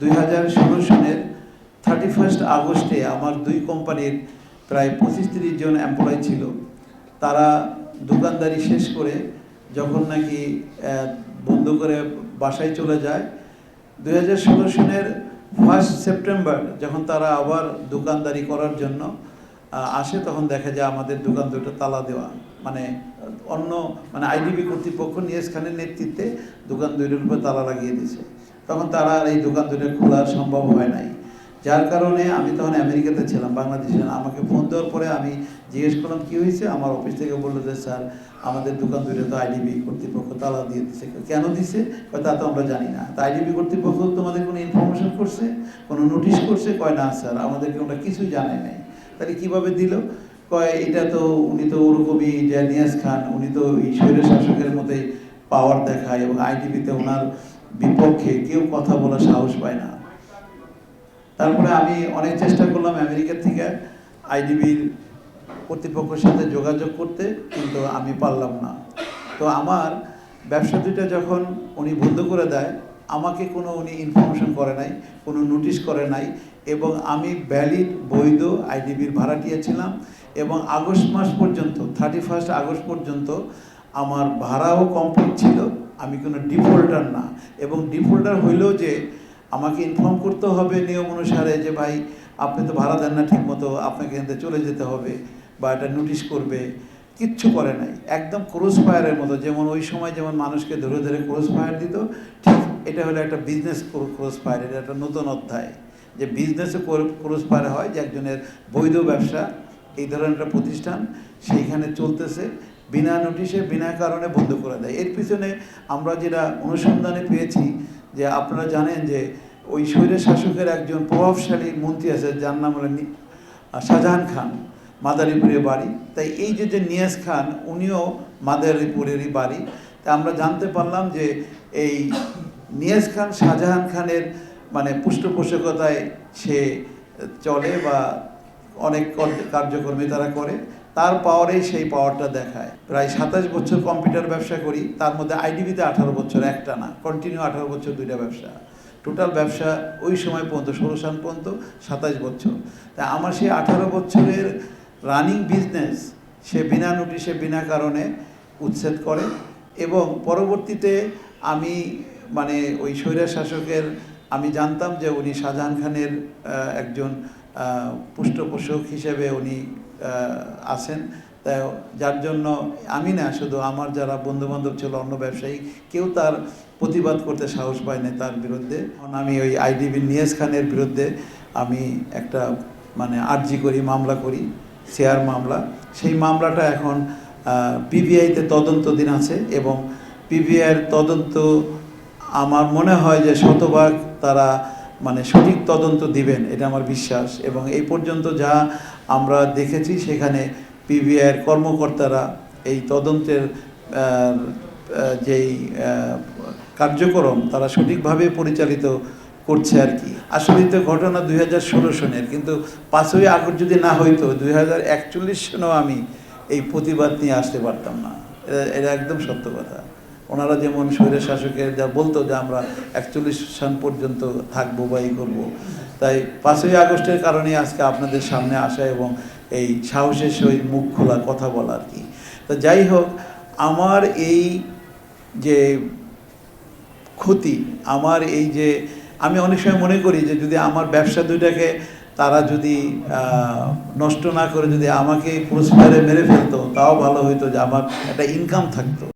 দুই সনের thirty first আগস্টে আমার দুই কোম্পানির প্রায় পঁচিশ তিরিশ জন এমপ্লয় ছিল। তারা দোকানদারি শেষ করে যখন নাকি বন্ধ করে বাসায় চলে যায়। দুই সনের ফার্স্ট সেপ্টেম্বর যখন তারা আবার দোকানদারি করার জন্য আসে, তখন দেখা যায় আমাদের দোকান দুটো তালা দেওয়া। মানে অন্য মানে আইডিবি কর্তৃপক্ষ নিয়ে খানের নেতৃত্বে দোকান দুইটার উপর তালা লাগিয়ে দিয়েছে। তখন তারা আর এই দোকান দুটো খোলা সম্ভব হয় নাই। যার কারণে আমি তখন আমেরিকাতে ছিলাম, বাংলাদেশে। আমাকে ফোন দেওয়ার পরে আমি জিজ্ঞেস করলাম, কী হয়েছে? আমার অফিস থেকে বলল যে, স্যার, আমাদের দোকান দুটো তো আইডিবি কর্তৃপক্ষ তালা দিয়ে দিচ্ছে কেন দিছে? তা তো আমরা জানি না। তা আইডিবি কর্তৃপক্ষ তোমাদের কোনো ইনফরমেশন করছে? কোনো নোটিশ করছে? কয়, না, স্যার, আমাদেরকে ওরা কিছুই জানায় নাই। তাহলে কীভাবে দিল? কয়, এটা তো উনি তো ওরকমই যে নিয়াজ খান। উনি তো স্বৈর শাসকের মতোই পাওয়ার দেখায় এবং আইটিভিতে ওনার বিপক্ষে কেউ কথা বলার সাহস পায় না। তারপরে আমি অনেক চেষ্টা করলাম আমেরিকা থেকে আইডিবির কর্তৃপক্ষের সাথে যোগাযোগ করতে, কিন্তু আমি পারলাম না। তো আমার ব্যবসা দুইটা যখন উনি বন্ধ করে দেয়, আমাকে কোনো উনি ইনফরমেশন করে নাই, কোনো নোটিশ করে নাই, এবং আমি ভ্যালিড বৈধ আইডিবির ভাড়াটিয়া ছিলাম, এবং আগস্ট মাস পর্যন্ত থার্টি ফার্স্ট আগস্ট পর্যন্ত আমার ভাড়াও কমপ্লিট ছিল। আমি কোনো ডিফল্টার না। এবং ডিফল্টার হইলেও যে আমাকে ইনফর্ম করতে হবে নিয়ম অনুসারে যে, ভাই, আপনি তো ভাড়া দেন না ঠিক মতো আপনাকে এখান থেকে চলে যেতে হবে বা এটা নোটিশ করবে। কিচ্ছু করে নাই। একদম ক্রস ফায়ারের মতো। যেমন ওই সময় যেমন মানুষকে ধরে ধরে ক্রস ফায়ার দিত, ঠিক এটা হলো একটা বিজনেস ক্রস ফায়ার এটা একটা নতুন অধ্যায়। যে বিজনেসে ক্রস ফায়ার হয় যে একজনের বৈধ ব্যবসা, এই ধরনের একটা প্রতিষ্ঠান, সেইখানে চলতেছে। বিনা নোটিশে বিনা কারণে বন্ধ করে দেয়। এর পিছনে আমরা যেটা অনুসন্ধানে পেয়েছি, যে আপনারা জানেন যে ওই স্বৈরের শাসকের একজন প্রভাবশালী মন্ত্রী আছে, যার নাম হলো শাহজাহান খান, মাদারীপুরের বাড়ি। তাই এই যে যে নিয়াজ খান, উনিও মাদারীপুরেরই বাড়ি। তা আমরা জানতে পারলাম যে এই নিয়াজ খান, শাহজাহান খানের মানে পৃষ্ঠপোষকতায় সে চলে বা অনেক কর- কার্যক্রমে তারা করে। তার পাওয়ারেই সেই পাওয়ারটা দেখায়। প্রায় সাতাশ বছর কম্পিউটার ব্যবসা করি তার মধ্যে আইডিবিতে আঠারো বছর একটা না কন্টিনিউ আঠারো বছর দুইটা ব্যবসা। টোটাল ব্যবসা ওই সময় পর্যন্ত ষোলো সাল পর্যন্ত সাতাশ বছর। তা আমার সেই আঠারো বছরের রানিং বিজনেস সে বিনা নোটিশে বিনা কারণে উচ্ছেদ করে এবং পরবর্তীতে আমি মানে ওই স্বৈরা শাসকের আমি জানতাম যে উনি শাহজাহান খানের একজন আহ, পৃষ্ঠপোষক হিসেবে উনি আছেন। তাই যার জন্য আমি না, শুধু আমার যারা বন্ধু বান্ধব ছিল, অন্য ব্যবসায়ী, কেউ তার প্রতিবাদ করতে সাহস পায় না তার বিরুদ্ধে। আমি ওই আইডিবি নিয়াজ খানের বিরুদ্ধে আমি একটা মানে আর্জি করি, মামলা করি, শেয়ার মামলা। সেই মামলাটা এখন পিবিআইতে তদন্ত দিন আছে এবং পিবিআইয়ের তদন্ত, আমার মনে হয় যে শতভাগ তারা মানে সঠিক তদন্ত দিবেন, এটা আমার বিশ্বাস। এবং এই পর্যন্ত যা আমরা দেখেছি সেখানে পিবিআইয়ের কর্মকর্তারা এই তদন্তের যেই কার্যক্রম, তারা সঠিকভাবে পরিচালিত করছে আর কি। আসলে তো ঘটনা দুই হাজার ষোলো সনের, কিন্তু পাঁচই আগস্ট যদি না হইতো, দুই হাজার একচল্লিশ সনেও আমি এই প্রতিবাদ নিয়ে আসতে পারতাম না। এটা একদম সত্য কথা। ওনারা যেমন স্বৈর শাসকের যা বলতো যে আমরা একচল্লিশ সাল পর্যন্ত থাকব বা এই করব। তাই পাঁচই আগস্টের কারণে আজকে আপনাদের সামনে আসা এবং এই সাহসের সহিত মুখ খোলা কথা বলা আর কি। তো যাই হোক, আমার এই যে ক্ষতি, আমার এই যে, আমি অনেক সময় মনে করি যে যদি আমার ব্যবসা দুইটাকে তারা যদি নষ্ট না করে যদি আমাকে পুরস্কারে মেরে ফেলতো, তাও ভালো হইতো যে আমার একটা ইনকাম থাকতো।